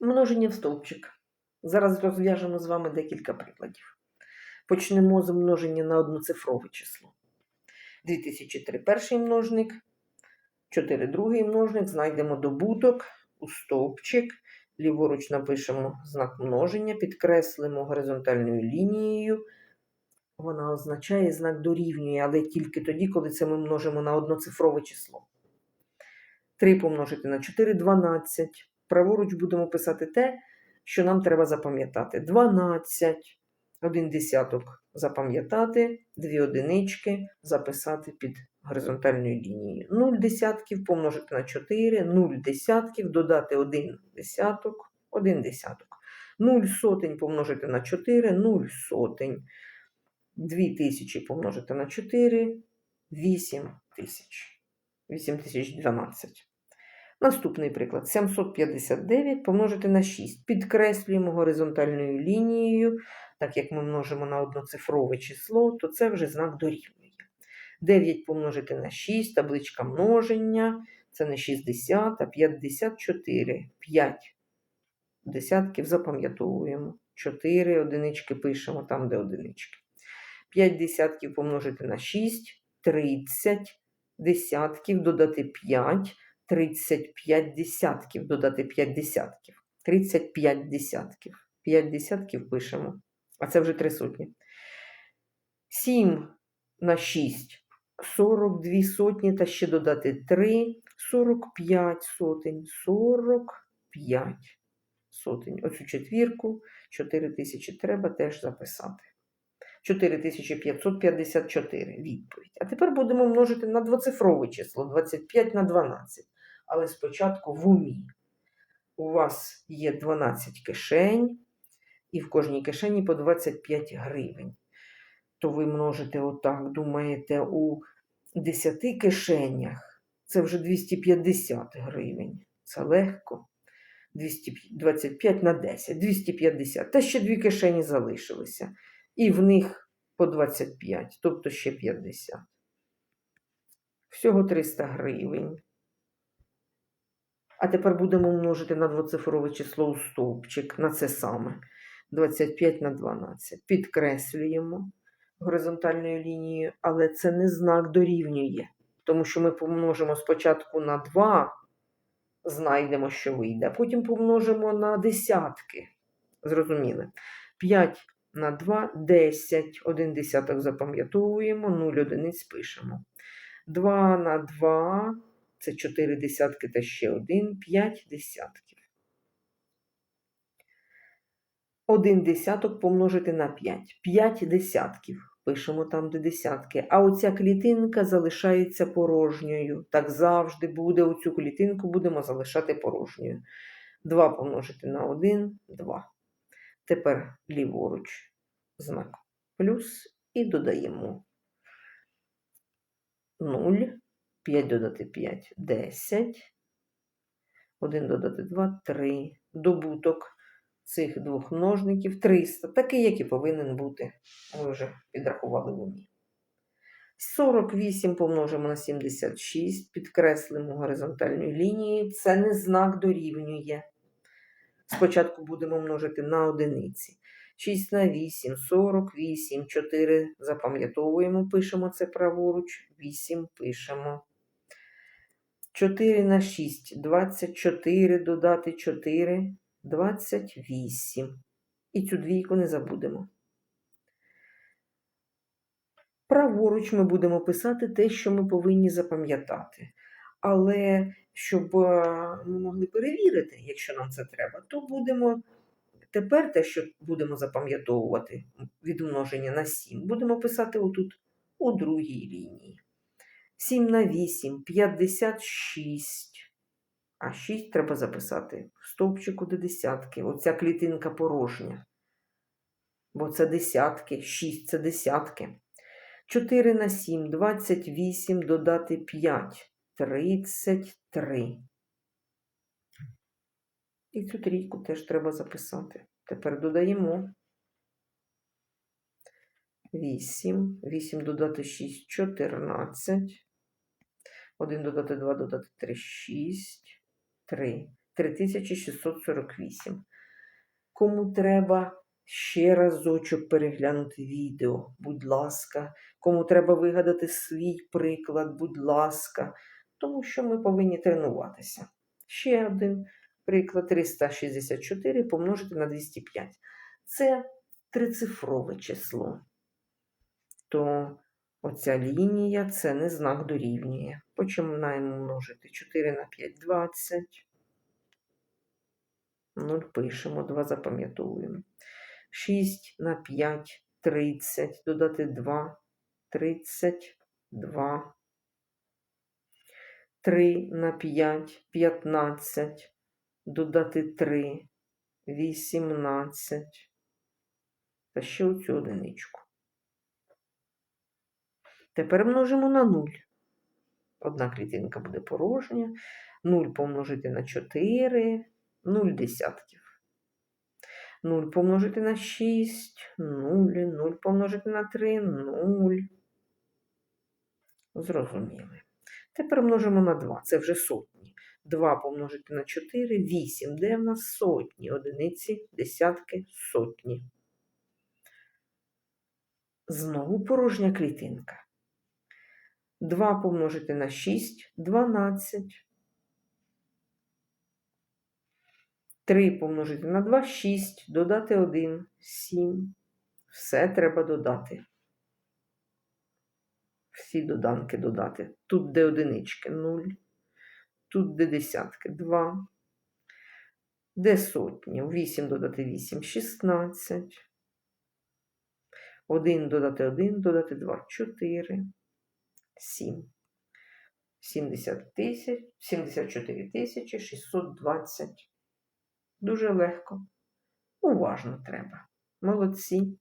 Множення в стовпчик. Зараз розв'яжемо з вами декілька прикладів. Почнемо з множення на одноцифрове число. 2003 перший множник, 4 другий множник, знайдемо добуток у стовпчик, ліворуч напишемо знак множення, підкреслимо горизонтальною лінією. Вона означає знак дорівнює, але тільки тоді, коли це ми множимо на одноцифрове число. 3 помножити на 4 12. Праворуч будемо писати те, що нам треба запам'ятати. 12, один десяток запам'ятати, дві одинички записати під горизонтальною лінією. 0 десятків помножити на 4, 0 десятків додати 1 десяток, 1 десяток. 0 сотень помножити на 4, 0 сотень. 2000 помножити на 4, 8 тисяч. 8012. Наступний приклад. 759 помножити на 6. Підкреслюємо горизонтальною лінією. Так як ми множимо на одноцифрове число, то це вже знак дорівнює. 9 помножити на 6, табличка множення. Це не 60, а 54. 5 десятків запам'ятовуємо. 4 одинички пишемо там, де одинички. 5 десятків помножити на 6, 30 десятків додати 5, 35 десятків додати 5 десятків. 35 десятків. 5 десятків пишемо. А це вже 3 сотні. 7 на 6 42 сотні та ще додати 3, 45 сотень, 45 сотень. Оцю четвірку 4 тисячі треба теж записати. 4554 відповідь. А тепер будемо множити на двоцифрове число 25 на 12. Але спочатку в умі. У вас є 12 кишень, і в кожній кишені по 25 гривень. То ви множите отак, думаєте, у 10 кишенях це вже 250 гривень. Це легко. 225 на 10, 250. Та ще дві кишені залишилися. І в них по 25, тобто ще 50. Всього 300 гривень. А тепер будемо множити на двоцифрове число у стовпчик, на це саме. 25 на 12. Підкреслюємо горизонтальною лінією, але це не знак дорівнює. Тому що ми помножимо спочатку на 2, знайдемо, що вийде, потім помножимо на десятки. Зрозуміли? 5 на 2 10. Один десяток запам'ятовуємо, 0 одиниць пишемо. 2 на 2 це 4 десятки та ще 1, 5 десятків. Один десяток помножити на 5. 5 десятків. Пишемо там, де десятки. А оця клітинка залишається порожньою. Так завжди буде. Оцю клітинку будемо залишати порожньою. 2 помножити на 1 2. Тепер ліворуч знак плюс і додаємо 0, 5 додати 5 10, 1 додати 2 3. Добуток цих двох множників 300, такий, як і повинен бути. Ви вже підрахували в умі. 48 помножимо на 76, підкреслимо горизонтальною лінією. Це не знак дорівнює. Спочатку будемо множити на одиниці. 6 на 8, 48, 4 запам'ятовуємо, пишемо це праворуч, 8 пишемо. 4 на 6, 24 додати 4, 28. І цю двійку не забудемо. Праворуч ми будемо писати те, що ми повинні запам'ятати. Але щоб е, ми могли перевірити, якщо нам це треба, то будемо тепер те, що будемо запам'ятовувати від множення на 7, будемо писати отут у другій лінії. 7 на 8, 56. А 6 треба записати в стовпчику до десятки. Оця клітинка порожня. Бо це десятки, 6 це десятки. 4 на 7, 28 додати 5. 33. І цю трійку теж треба записати. Тепер додаємо 8. 8 додати 6, 14. 1 додати 2, додати 3, 6. 3. 3648. Кому треба ще разочок переглянути відео, будь ласка. Кому треба вигадати свій приклад, будь ласка. Тому що ми повинні тренуватися. Ще один приклад 364 помножити на 205. Це трицифрове число. То оця лінія це не знак дорівнює. Починаємо множити 4 на 5 20. 0 пишемо, 2 запам'ятовуємо. 6 на 5 30, додати 2 32. 3 на 5 15, додати 3 18. Та ще оцю одиничку. Тепер множимо на 0. Одна клітинка буде порожня. 0 помножити на 4, 0 десятків. 0 помножити на 6, 0, 0 помножити на 3, 0. Зрозуміли. Тепер множимо на 2, це вже сотні. 2 помножити на 4, 8. Де в нас сотні? Одиниці, десятки, сотні. Знову порожня клітинка. 2 помножити на 6, 12. 3 помножити на 2, 6, додати 1, 7. Все треба додати. Всі доданки додати. Тут де одинички 0, тут де десятки 2, де сотні. 8 додати 8, 16. 1 додати 1, додати 2, 4, 7. 70 тисяч, 74 тисячі 620. Дуже легко. Уважно треба. Молодці.